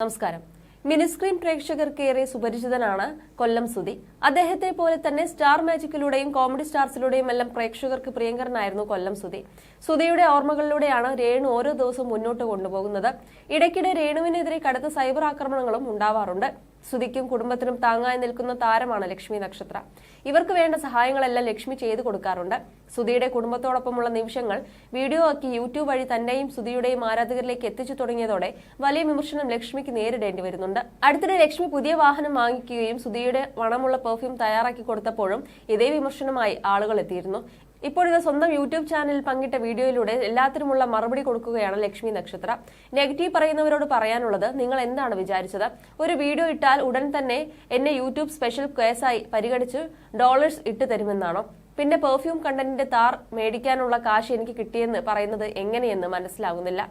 നമസ്കാരം. മിനിസ്ക്രീൻ പ്രേക്ഷകർക്ക് ഏറെ സുപരിചിതനാണ് കൊല്ലം സുധി. അദ്ദേഹത്തെ പോലെ തന്നെ സ്റ്റാർ മാജിക്കിലൂടെയും കോമഡി സ്റ്റാർസിലൂടെയും എല്ലാം പ്രേക്ഷകർക്ക് പ്രിയങ്കരനായിരുന്നു കൊല്ലം സുധി. സുധിയുടെ ഓർമ്മകളിലൂടെയാണ് രേണു ഓരോ ദിവസവും മുന്നോട്ട് കൊണ്ടുപോകുന്നത്. ഇടയ്ക്കിടെ രേണുവിനെതിരെ കടുത്ത സൈബർ ആക്രമണങ്ങളും ഉണ്ടാവാറുണ്ട്. സുധിക്കും കുടുംബത്തിനും താങ്ങായി നിൽക്കുന്ന താരമാണ് ലക്ഷ്മി നക്ഷത്ര. ഇവർക്ക് വേണ്ട സഹായങ്ങളെല്ലാം ലക്ഷ്മി ചെയ്തു കൊടുക്കാറുണ്ട്. സുധിയുടെ കുടുംബത്തോടൊപ്പമുള്ള നിമിഷങ്ങൾ വീഡിയോ ആക്കി യൂട്യൂബ് വഴി തന്റെയും സുധിയുടെയും ആരാധകരിലേക്ക് എത്തിച്ചു തുടങ്ങിയതോടെ വലിയ വിമർശനം ലക്ഷ്മിക്ക് നേരിടേണ്ടി വരുന്നുണ്ട്. അടുത്തിടെ ലക്ഷ്മി പുതിയ വാഹനം വാങ്ങിക്കുകയും സുധിയുടെ വണമുള്ള പെർഫ്യൂം തയ്യാറാക്കി കൊടുത്തപ്പോഴും ഇതേ വിമർശനമായി ആളുകൾ എത്തിയിരുന്നു. ഇപ്പോൾ ഇത് സ്വന്തം യൂട്യൂബ് ചാനലിൽ പങ്കിട്ട വീഡിയോയിലൂടെ എല്ലാത്തിനുമുള്ള മറുപടി കൊടുക്കുകയാണ് ലക്ഷ്മി നക്ഷത്ര. നെഗറ്റീവ് പറയുന്നവരോട് പറയാനുള്ളത് നിങ്ങൾ എന്താണ് വിചാരിച്ചത്? ഒരു വീഡിയോ ഇട്ടാൽ ഉടൻ തന്നെ എന്നെ യൂട്യൂബ് സ്പെഷ്യൽ കേസായി പരിഗണിച്ച് ഡോളേഴ്സ് ഇട്ട് തരുമെന്നാണോ? പിന്നെ പെർഫ്യൂം കണ്ടന്റിന്റെ താർ മേടിക്കാനുള്ള കാശ് എനിക്ക് കിട്ടിയെന്ന് പറയുന്നത് എങ്ങനെയെന്ന് മനസ്സിലാകുന്നില്ല.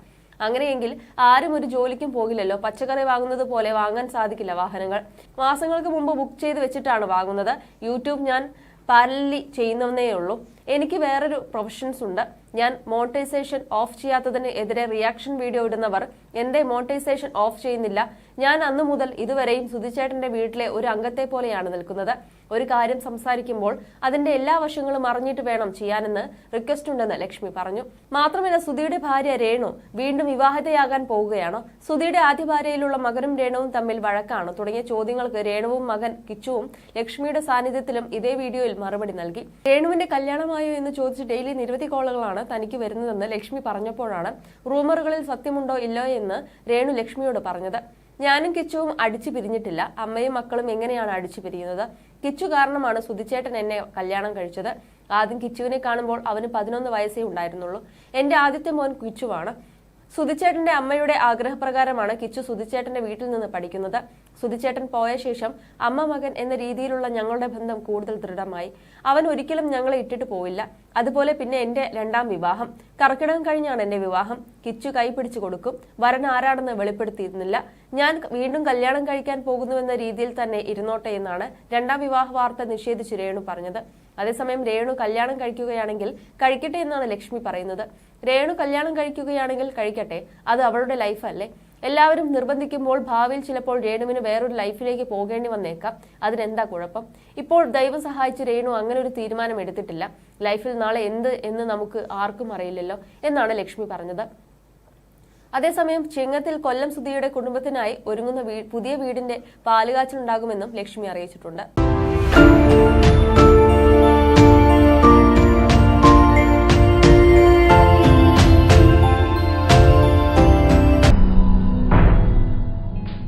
അങ്ങനെയെങ്കിൽ ആരും ഒരു ജോലിക്കും പോകില്ലല്ലോ. പച്ചക്കറി വാങ്ങുന്നത് പോലെ വാങ്ങാൻ സാധിക്കില്ല വാഹനങ്ങൾ. മാസങ്ങൾക്ക് മുമ്പ് ബുക്ക് ചെയ്ത് വെച്ചിട്ടാണ് വാങ്ങുന്നത്. യൂട്യൂബ് ഞാൻ പാരലി ചെയ്യുന്നവന്നേ ഉള്ളൂ. എനിക്ക് വേറൊരു പ്രൊഫഷൻസ് ഉണ്ട്. ഞാൻ മോണിറ്റൈസേഷൻ ഓഫ് ചെയ്യാത്തതിന് എതിരെ റിയാക്ഷൻ വീഡിയോ ഇടുന്നവർ എന്റെ മോണിറ്റൈസേഷൻ ഓഫ് ചെയ്യുന്നില്ല. ഞാൻ അന്നു മുതൽ ഇതുവരെയും സുധിച്ചേട്ടന്റെ വീട്ടിലെ ഒരു അംഗത്തെ പോലെയാണ് നിൽക്കുന്നത്. ഒരു കാര്യം സംസാരിക്കുമ്പോൾ അതിന്റെ എല്ലാ വശങ്ങളും അറിഞ്ഞിട്ട് വേണം ചെയ്യാനെന്ന് റിക്വസ്റ്റ് ഉണ്ടെന്ന് ലക്ഷ്മി പറഞ്ഞു. മാത്രമല്ല സുധിയുടെ ഭാര്യ രേണു വീണ്ടും വിവാഹിതയാകാൻ പോവുകയാണ്. സുധിയുടെ ആദ്യ ഭാര്യയിലുള്ള മകനും രേണുവും തമ്മിൽ വഴക്കാണ്. തുടങ്ങിയ ചോദ്യങ്ങൾക്ക് രേണുവും മകൻ കിച്ചുവും ലക്ഷ്മിയുടെ സാന്നിധ്യത്തിലും ഇതേ വീഡിയോയിൽ മറുപടി നൽകി. രേണുവിന്റെ കല്യാണമായോ എന്ന് ചോദിച്ച് ഡെയിലി നിരവധി കോളുകളാണ് തനിക്ക് വരുന്നതെന്ന് ലക്ഷ്മി പറഞ്ഞപ്പോഴാണ് റൂമറുകളിൽ സത്യമുണ്ടോ ഇല്ലോ എന്ന് രേണു ലക്ഷ്മിയോട് പറഞ്ഞത്. ഞാനും കിച്ചുവും അടിച്ചു പിരിഞ്ഞിട്ടില്ല. അമ്മയും മക്കളും എങ്ങനെയാണ് അടിച്ചു പിരിയുന്നത്? കിച്ചു കാരണമാണ് സുധിച്ചേട്ടൻ എന്നെ കല്യാണം കഴിച്ചത്. ആദ്യം കിച്ചുവിനെ കാണുമ്പോൾ അവന് പതിനൊന്ന് വയസ്സേ ഉണ്ടായിരുന്നുള്ളൂ. എന്റെ ആദ്യത്തെ മോൻ കിച്ചുവാണ്. സുധിച്ചേട്ടന്റെ അമ്മയുടെ ആഗ്രഹപ്രകാരമാണ് കിച്ചു സുധിച്ചേട്ടന്റെ വീട്ടിൽ നിന്ന് പഠിക്കുന്നത്. സുധിച്ചേട്ടൻ പോയ ശേഷം അമ്മ മകൻ എന്ന രീതിയിലുള്ള ഞങ്ങളുടെ ബന്ധം കൂടുതൽ ദൃഢമായി. അവൻ ഒരിക്കലും ഞങ്ങളെ ഇട്ടിട്ട് പോയില്ല അതുപോലെ പിന്നെ എന്റെ രണ്ടാം വിവാഹം. കർക്കിടകം കഴിഞ്ഞാണ് എന്റെ വിവാഹം. കിച്ചു കൈപിടിച്ചു കൊടുക്കും. വരൻ ആരാണെന്ന് വെളിപ്പെടുത്തിയിരുന്നില്ല. ഞാൻ വീണ്ടും കല്യാണം കഴിക്കാൻ പോകുന്നുവെന്ന രീതിയിൽ തന്നെ ഇരുന്നോട്ടെ എന്നാണ് രണ്ടാം വിവാഹ വാർത്ത നിഷേധിച്ച് രേണു പറഞ്ഞത്. അതേസമയം രേണു കല്യാണം കഴിക്കുകയാണെങ്കിൽ കഴിക്കട്ടെ എന്നാണ് ലക്ഷ്മി പറയുന്നത്. രേണു കല്യാണം കഴിക്കുകയാണെങ്കിൽ കഴിക്കട്ടെ. അത് അവളുടെ ലൈഫല്ലേ എല്ലാവരും നിർബന്ധിക്കുമ്പോൾ ഭാവിയിൽ ചിലപ്പോൾ രേണുവിന് വേറൊരു ലൈഫിലേക്ക് പോകേണ്ടി വന്നേക്കാം. അതിനെന്താ കുഴപ്പം? ഇപ്പോൾ ദൈവം സഹായിച്ച് രേണു അങ്ങനെ ഒരു തീരുമാനം എടുത്തിട്ടില്ല. ലൈഫിൽ നാളെ എന്ത് എന്ന് നമുക്ക് ആർക്കും അറിയില്ലല്ലോ എന്നാണ് ലക്ഷ്മി പറഞ്ഞത്. അതേസമയം ചിങ്ങത്തിൽ കൊല്ലം സുധിയുടെ കുടുംബത്തിനായി ഒരുങ്ങുന്ന പുതിയ വീടിന്റെ പാലുകാച്ചിലുണ്ടാകുമെന്നും ലക്ഷ്മി അറിയിച്ചിട്ടുണ്ട്.